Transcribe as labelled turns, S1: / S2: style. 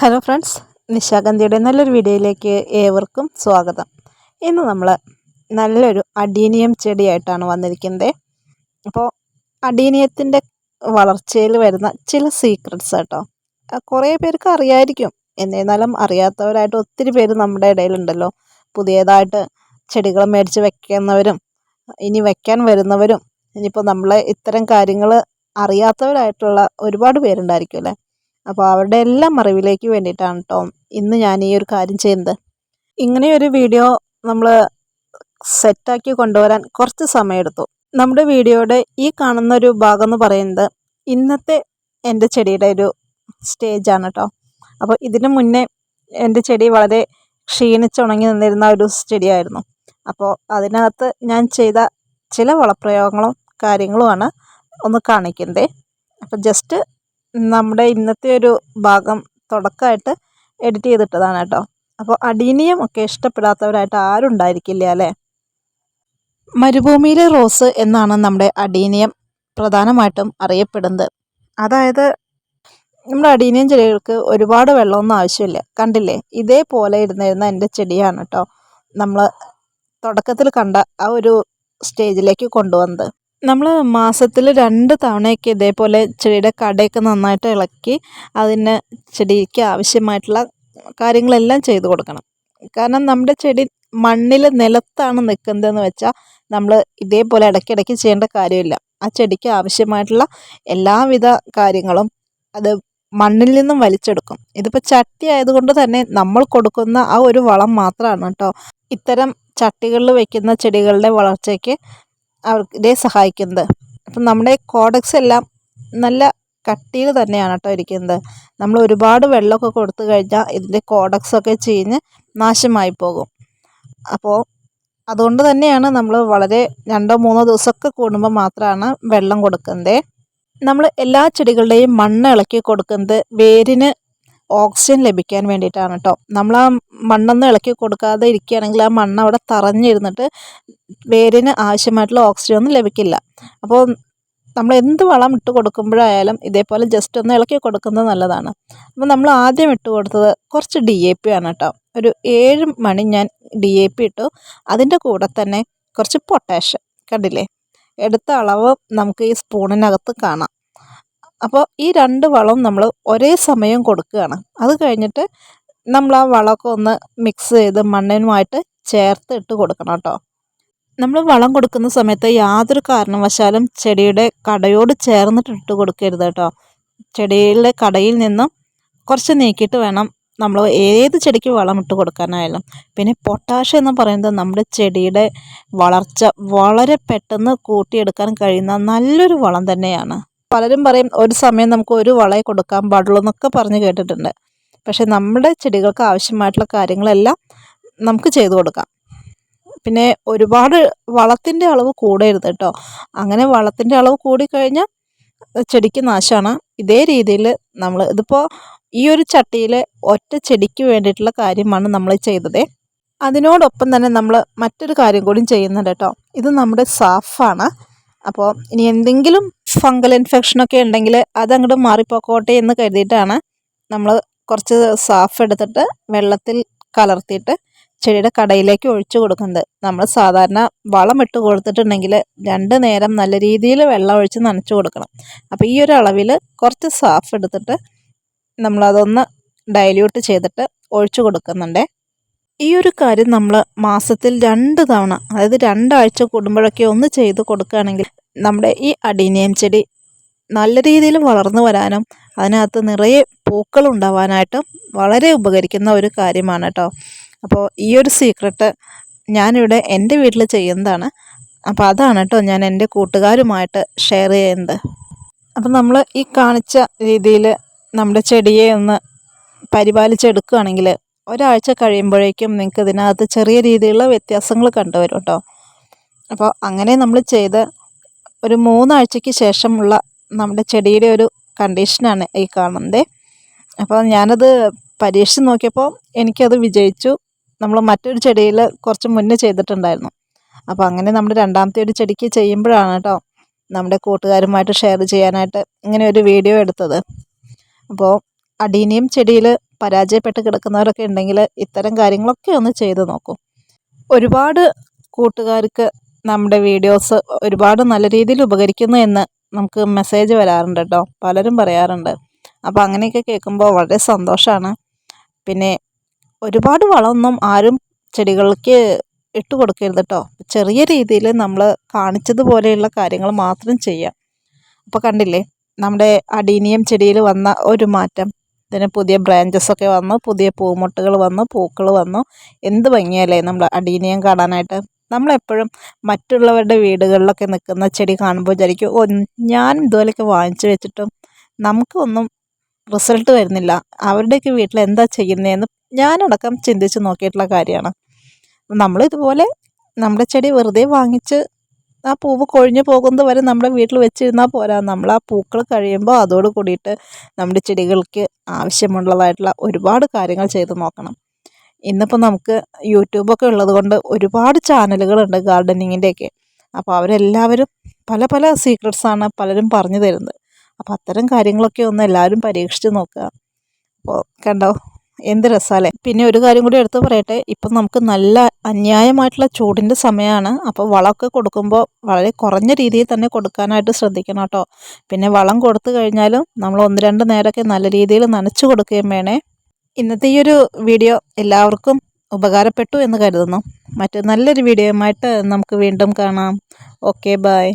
S1: Hello friends നിശാഗന്ധിയുടെ നല്ലൊരു വീഡിയോയിലേക്ക് ഏവർക്കും സ്വാഗതം. ഇന്ന് നമ്മൾ നല്ലൊരു അഡീനിയം ചെടിയായിട്ടാണ് വന്നിരിക്കുന്നത്. അപ്പോൾ അഡീനിയത്തിന്റെ വളർച്ചയിൽ വരുന്ന ചില സീക്രട്സ് കേട്ടോ. കുറേ പേർക്ക് അറിയായിരിക്കും. എന്നിരുന്നാലും അറിയാത്തവരായിട്ട് ഒത്തിരി പേര് നമ്മുടെ ഇടയിലുണ്ടല്ലോ. പുതിയതായിട്ട് ചെടികൾ മേടിച്ച് വെക്കുന്നവരും ഇനി വെക്കാൻ വരുന്നവരും ഇനിയിപ്പോൾ നമ്മളെ ഇത്തരം കാര്യങ്ങൾ അറിയാത്തവരായിട്ടുള്ള ഒരുപാട് പേരുണ്ടായിരിക്കും അല്ലേ? അപ്പോൾ അവരുടെ എല്ലാം അറിവിലേക്ക് വേണ്ടിയിട്ടാണ് കേട്ടോ ഇന്ന് ഞാൻ ഈ ഒരു കാര്യം ചെയ്യുന്നത്. ഇങ്ങനെയൊരു വീഡിയോ നമ്മൾ സെറ്റാക്കി കൊണ്ടുവരാൻ കുറച്ച് സമയമെടുത്തു നമ്മുടെ വീഡിയോയുടെ ഈ കാണുന്ന ഒരു ഭാഗം എന്ന് പറയുന്നത് ഇന്നത്തെ എന്റെ ചെടിയുടെ ഒരു സ്റ്റേജാണ് കേട്ടോ അപ്പോൾ ഇതിന് മുന്നേ എന്റെ ചെടി വളരെ ക്ഷീണിച്ചുണങ്ങി നിന്നിരുന്ന ഒരു ചെടിയായിരുന്നു. അപ്പോൾ അതിനകത്ത് ഞാൻ ചെയ്ത ചില വളപ്രയോഗങ്ങളും കാര്യങ്ങളുമാണ് ഒന്ന് കാണിക്കുന്നത്. അപ്പോൾ ജസ്റ്റ് നമ്മുടെ ഇന്നത്തെ ഒരു ഭാഗം തുടക്കമായിട്ട് എഡിറ്റ് ചെയ്തിട്ടതാണ് കേട്ടോ. അപ്പോൾ അടീനിയം ഒക്കെ ഇഷ്ടപ്പെടാത്തവരായിട്ട് ആരും ഉണ്ടായിരിക്കില്ല അല്ലേ? മരുഭൂമിയിലെ റോസ് എന്നാണ് നമ്മുടെ അടീനിയം പ്രധാനമായിട്ടും അറിയപ്പെടുന്നത്. അതായത് നമ്മുടെ അടീനിയം ചെടികൾക്ക് ഒരുപാട് വെള്ളമൊന്നും ആവശ്യമില്ല. കണ്ടില്ലേ? ഇതേപോലെ ഇരുന്നിരുന്ന എന്റെ ചെടിയാണ് കേട്ടോ നമ്മൾ തുടക്കത്തിൽ കണ്ട ആ ഒരു സ്റ്റേജിലേക്ക് കൊണ്ടുവന്നത്. നമ്മൾ മാസത്തിൽ രണ്ട് തവണയൊക്കെ ഇതേപോലെ ചെടിയുടെ കടയൊക്കെ നന്നായിട്ട് ഇളക്കി അതിന് ചെടിക്ക് ആവശ്യമായിട്ടുള്ള കാര്യങ്ങളെല്ലാം ചെയ്തു കൊടുക്കണം. കാരണം നമ്മുടെ ചെടി മണ്ണിൽ നിലത്താണ് നിൽക്കുന്നതെന്ന് വെച്ചാൽ നമ്മൾ ഇതേപോലെ ഇടയ്ക്കിടയ്ക്ക് ചെയ്യേണ്ട കാര്യമില്ല. ആ ചെടിക്ക് ആവശ്യമായിട്ടുള്ള എല്ലാവിധ കാര്യങ്ങളും അത് മണ്ണിൽ നിന്നും വലിച്ചെടുക്കും. ഇതിപ്പോൾ ചട്ടി ആയതുകൊണ്ട് തന്നെ നമ്മൾ കൊടുക്കുന്ന ആ ഒരു വളം മാത്രമാണ് കേട്ടോ. ഇത്തരം ചട്ടികളിൽ വയ്ക്കുന്ന ചെടികളുടെ വളർച്ചയ്ക്ക് അവർക്ക് സഹായിക്കുന്നത്. അപ്പം നമ്മുടെ കോഡക്സ് എല്ലാം നല്ല കട്ടിയിൽ തന്നെയാണ് കേട്ടോ ഇരിക്കുന്നത്. നമ്മൾ ഒരുപാട് വെള്ളമൊക്കെ കൊടുത്തു കഴിഞ്ഞാൽ ഇതിന്റെ കോഡക്സൊക്കെ ചീഞ്ഞ് നാശമായി പോകും. അപ്പോൾ അതുകൊണ്ട് തന്നെയാണ് നമ്മൾ വളരെ രണ്ടോ മൂന്നോ ദിവസമൊക്കെ കൂടുമ്പോൾ മാത്രമാണ് വെള്ളം കൊടുക്കുന്നത്. നമ്മൾ എല്ലാ ചെടികളുടെയും മണ്ണ് ഇളക്കി കൊടുക്കുന്നത് വേരിന് ഓക്സിജൻ ലഭിക്കാൻ വേണ്ടിയിട്ടാണ് കേട്ടോ നമ്മൾ ആ മണ്ണൊന്നും ഇളക്കി കൊടുക്കാതെ ഇരിക്കുകയാണെങ്കിൽ ആ മണ്ണ് അവിടെ തറഞ്ഞിരുന്നിട്ട് വേരിന് ആവശ്യമായിട്ടുള്ള ഓക്സിജൻ ഒന്നും ലഭിക്കില്ല. അപ്പോൾ നമ്മൾ എന്ത് വളം ഇട്ട് കൊടുക്കുമ്പോഴായാലും ഇതേപോലെ ജസ്റ്റ് ഒന്ന് ഇളക്കി കൊടുക്കുന്നത് നല്ലതാണ്. അപ്പോൾ നമ്മൾ ആദ്യം ഇട്ട് കൊടുത്തത് കുറച്ച് ഡി എ പി ആണ് കേട്ടോ ഒരു ഏഴ് മണി ഞാൻ ഡി എ പി ഇട്ടു. അതിന്റെ കൂടെ തന്നെ കുറച്ച് പൊട്ടാഷ്യം. കണ്ടില്ലേ? എടുത്ത അളവ് നമുക്ക് ഈ സ്പൂണിനകത്ത് കാണാം. അപ്പോൾ ഈ രണ്ട് വളം നമ്മൾ ഒരേ സമയം കൊടുക്കുകയാണ്. അത് കഴിഞ്ഞിട്ട് നമ്മൾ ആ വളമൊക്കെ ഒന്ന് മിക്സ് ചെയ്ത് മണ്ണിനുമായിട്ട് ചേർത്ത് ഇട്ട് കൊടുക്കണം കേട്ടോ. നമ്മൾ വളം കൊടുക്കുന്ന സമയത്ത് യാതൊരു കാരണവശാലും ചെടിയുടെ കടയോട് ചേർന്നിട്ട് ഇട്ട് കൊടുക്കരുത് കേട്ടോ. ചെടിയിലെ കടയിൽ നിന്നും കുറച്ച് നീക്കിയിട്ട് വേണം നമ്മൾ ഏത് ചെടിക്ക് വളം ഇട്ട് കൊടുക്കാനായാലും. പിന്നെ പൊട്ടാഷ് എന്ന് പറയുന്നത് നമ്മുടെ ചെടിയുടെ വളർച്ച വളരെ പെട്ടെന്ന് കൂട്ടിയെടുക്കാൻ കഴിയുന്ന നല്ലൊരു വളം തന്നെയാണ്. പലരും പറയും ഒരു സമയം നമുക്ക് ഒരു വളയെ കൊടുക്കാൻ പാടുള്ളൂ എന്നൊക്കെ പറഞ്ഞ് കേട്ടിട്ടുണ്ട്. പക്ഷേ നമ്മുടെ ചെടികൾക്ക് ആവശ്യമായിട്ടുള്ള കാര്യങ്ങളെല്ലാം നമുക്ക് ചെയ്തു കൊടുക്കാം. പിന്നെ ഒരുപാട് വളത്തിന്റെ അളവ് കൂടരുത് കേട്ടോ. അങ്ങനെ വളത്തിന്റെ അളവ് കൂടിക്കഴിഞ്ഞാൽ ചെടിക്ക് നാശമാണ്. ഇതേ രീതിയിൽ നമ്മൾ ഇതിപ്പോൾ ഈ ഒരു ചട്ടിയിൽ ഒറ്റ ചെടിക്ക് വേണ്ടിയിട്ടുള്ള കാര്യമാണ് നമ്മൾ ചെയ്തത്. അതിനോടൊപ്പം തന്നെ നമ്മൾ മറ്റൊരു കാര്യം കൂടി ചെയ്യുന്നുണ്ട് കേട്ടോ. ഇത് നമ്മുടെ സാഫാണ്. അപ്പോൾ ഇനി എന്തെങ്കിലും ഫംഗൽ ഇൻഫെക്ഷനൊക്കെ ഉണ്ടെങ്കിൽ അതങ്ങോട്ട് മാറിപ്പോക്കോട്ടെ എന്ന് കരുതിയിട്ടാണ് നമ്മൾ കുറച്ച് സാഫ് എടുത്തിട്ട് വെള്ളത്തിൽ കലർത്തിയിട്ട് ചെടിയുടെ കടയിലേക്ക് ഒഴിച്ചു കൊടുക്കുന്നത്. നമ്മൾ സാധാരണ വളം ഇട്ട് കൊടുത്തിട്ടുണ്ടെങ്കിൽ രണ്ട് നേരം നല്ല രീതിയിൽ വെള്ളം ഒഴിച്ച് നനച്ചു കൊടുക്കണം. അപ്പോൾ ഈ ഒരു അളവിൽ കുറച്ച് സാഫ് എടുത്തിട്ട് നമ്മളതൊന്ന് ഡൈല്യൂട്ട് ചെയ്തിട്ട് ഒഴിച്ചു കൊടുക്കുന്നുണ്ട്. ഈ ഒരു കാര്യം നമ്മൾ മാസത്തിൽ രണ്ട് തവണ അതായത് രണ്ടാഴ്ച കൂടുമ്പോഴൊക്കെ ഒന്ന് ചെയ്ത് കൊടുക്കുകയാണെങ്കിൽ നമ്മുടെ ഈ അഡീനിയം ചെടി നല്ല രീതിയിൽ വളർന്നു വരാനും അതിനകത്ത് നിറയെ പൂക്കൾ ഉണ്ടാവാനായിട്ടും വളരെ ഉപകരിക്കുന്ന ഒരു കാര്യമാണ് കേട്ടോ. അപ്പോൾ ഈ ഒരു സീക്രട്ട് ഞാനിവിടെ എന്റെ വീട്ടിൽ ചെയ്യുന്നതാണ്. അപ്പോൾ അതാണ് കേട്ടോ ഞാൻ എന്റെ കൂട്ടുകാരുമായിട്ട് ഷെയർ ചെയ്യുന്നത്. അപ്പം നമ്മൾ ഈ കാണിച്ച രീതിയിൽ നമ്മുടെ ചെടിയെ ഒന്ന് പരിപാലിച്ചെടുക്കുകയാണെങ്കിൽ ഒരാഴ്ച കഴിയുമ്പോഴേക്കും നിങ്ങൾക്ക് ഇതിനകത്ത് ചെറിയ രീതിയിലുള്ള വ്യത്യാസങ്ങൾ കണ്ടുവരും കേട്ടോ. അപ്പോൾ അങ്ങനെ നമ്മൾ ചെയ്ത് ഒരു മൂന്നാഴ്ചയ്ക്ക് ശേഷമുള്ള നമ്മുടെ ചെടിയുടെ ഒരു കണ്ടീഷനാണ് ഈ കാണുന്നത്. അപ്പോൾ ഞാനത് പരീക്ഷിച്ച് നോക്കിയപ്പോൾ എനിക്കത് വിജയിച്ചു. നമ്മൾ മറ്റൊരു ചെടിയിൽ കുറച്ച് മുന്നേ ചെയ്തിട്ടുണ്ടായിരുന്നു. അപ്പോൾ അങ്ങനെ നമ്മുടെ രണ്ടാമത്തെ ഒരു ചെടിക്ക് ചെയ്യുമ്പോഴാണ് കേട്ടോ നമ്മുടെ കൂട്ടുകാരുമായിട്ട് ഷെയർ ചെയ്യാനായിട്ട് ഇങ്ങനെ ഒരു വീഡിയോ എടുത്തത്. അപ്പോൾ അടീനിയം ചെടിയിൽ പരാജയപ്പെട്ട് കിടക്കുന്നവരൊക്കെ ഉണ്ടെങ്കിൽ ഇത്തരം കാര്യങ്ങളൊക്കെ ഒന്ന് ചെയ്ത് നോക്കൂ. ഒരുപാട് കൂട്ടുകാർക്ക് നമ്മുടെ വീഡിയോസ് ഒരുപാട് നല്ല രീതിയിൽ ഉപകരിക്കുന്നു എന്ന് നമുക്ക് മെസ്സേജ് വരാറുണ്ട് കേട്ടോ പലരും പറയാറുണ്ട്. അപ്പോൾ അങ്ങനെയൊക്കെ കേൾക്കുമ്പോൾ വളരെ സന്തോഷമാണ് പിന്നെ ഒരുപാട് വളമൊന്നും ആരും ചെടികൾക്ക് ഇട്ട് കൊടുക്കരുത് കേട്ടോ ചെറിയ രീതിയിൽ നമ്മൾ കാണിച്ചതുപോലെയുള്ള കാര്യങ്ങൾ മാത്രം ചെയ്യാം. അപ്പോൾ കണ്ടില്ലേ നമ്മുടെ അടീനിയം ചെടിയിൽ വന്ന ഒരു മാറ്റം. ഇതിന് പുതിയ ബ്രാഞ്ചസൊക്കെ വന്നു പുതിയ പൂമുട്ടുകൾ വന്നു പൂക്കൾ വന്നു. എന്ത് ഭംഗിയല്ലേ നമ്മൾ അടീനിയം കാണാനായിട്ട്. നമ്മളെപ്പോഴും മറ്റുള്ളവരുടെ വീടുകളിലൊക്കെ നിൽക്കുന്ന ചെടി കാണുമ്പോൾ വിചാരിക്കും ഓ ഞാനും ഇതുപോലെയൊക്കെ വാങ്ങിച്ചു വെച്ചിട്ടും നമുക്കൊന്നും റിസൾട്ട് വരുന്നില്ല. അവരുടെയൊക്കെ വീട്ടിൽ എന്താ ചെയ്യുന്നതെന്ന് ഞാനടക്കം ചിന്തിച്ച് നോക്കിയിട്ടുള്ള കാര്യമാണ്. നമ്മൾ ഇതുപോലെ നമ്മുടെ ചെടി വെറുതെ വാങ്ങിച്ച് ആ പൂവ് കൊഴിഞ്ഞു പോകുന്നത് വരെ നമ്മുടെ വീട്ടിൽ വെച്ചിരുന്നാൽ പോരാ. നമ്മൾ ആ പൂക്കൾ കഴിയുമ്പോൾ അതോട് കൂടിയിട്ട് നമ്മുടെ ചെടികൾക്ക് ആവശ്യമുള്ളതായിട്ടുള്ള ഒരുപാട് കാര്യങ്ങൾ ചെയ്ത് നോക്കണം. ഇന്നിപ്പോൾ നമുക്ക് യൂട്യൂബൊക്കെ ഉള്ളത് കൊണ്ട് ഒരുപാട് ചാനലുകളുണ്ട് ഗാർഡനിങ്ങിന്റെയൊക്കെ അപ്പോൾ അവരെല്ലാവരും പല പല സീക്രട്സാണ് പലരും പറഞ്ഞു തരുന്നത്. അപ്പോൾ അത്തരം കാര്യങ്ങളൊക്കെ ഒന്ന് എല്ലാവരും പരീക്ഷിച്ച് നോക്കുക. അപ്പോൾ കണ്ടോ? എന്ത് രസമല്ലേ പിന്നെ ഒരു കാര്യം കൂടി എടുത്ത് പറയട്ടെ. ഇപ്പം നമുക്ക് നല്ല അന്യായമായിട്ടുള്ള ചൂടിന്റെ സമയമാണ് അപ്പോൾ വളമൊക്കെ കൊടുക്കുമ്പോൾ വളരെ കുറഞ്ഞ രീതിയിൽ തന്നെ കൊടുക്കാനായിട്ട് ശ്രദ്ധിക്കണം കേട്ടോ. പിന്നെ വളം കൊടുത്തു കഴിഞ്ഞാലും നമ്മൾ ഒന്ന് രണ്ട് നേരമൊക്കെ നല്ല രീതിയിൽ നനച്ചു കൊടുക്കുകയും വേണേ. ഇന്നത്തെ ഈ ഒരു വീഡിയോ എല്ലാവർക്കും ഉപകാരപ്പെട്ടു എന്ന് കരുതുന്നു. മറ്റു നല്ലൊരു വീഡിയോയുമായിട്ട് നമുക്ക് വീണ്ടും കാണാം. Okay bye